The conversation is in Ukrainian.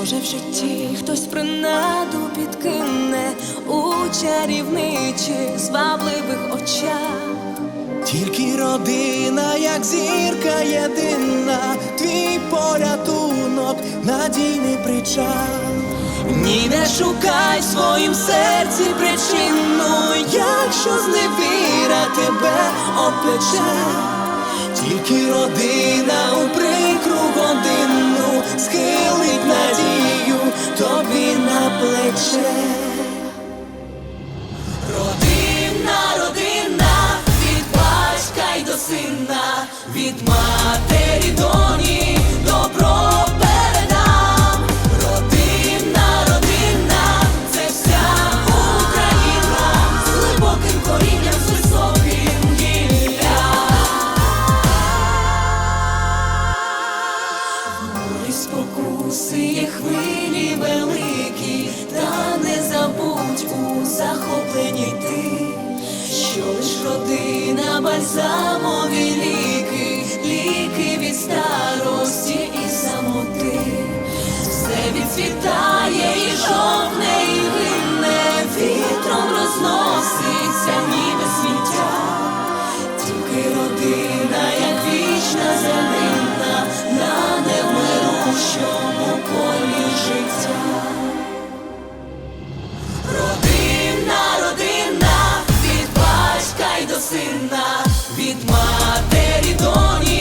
Може, в житті хтось принаду підкине у чарівничих звабливих очах. Тільки родина, як зірка єдина, твій порятунок, надійний причал. Ні, не шукай в своїм серці причину, якщо зневіра тебе опече, тільки родина у прикру годину плече. Родина, від батька й до сина, від матері доні добро передам. Родина, родина, це вся Україна глибоким корінням, з високим гіллям. Морі спокуси є хвилі великі, бальзамові ліки, ліки від старості і самоти, все відцвітає і жовне, і винне вітром розноситься ніби сміття. Тільки родина, сина, від матері доні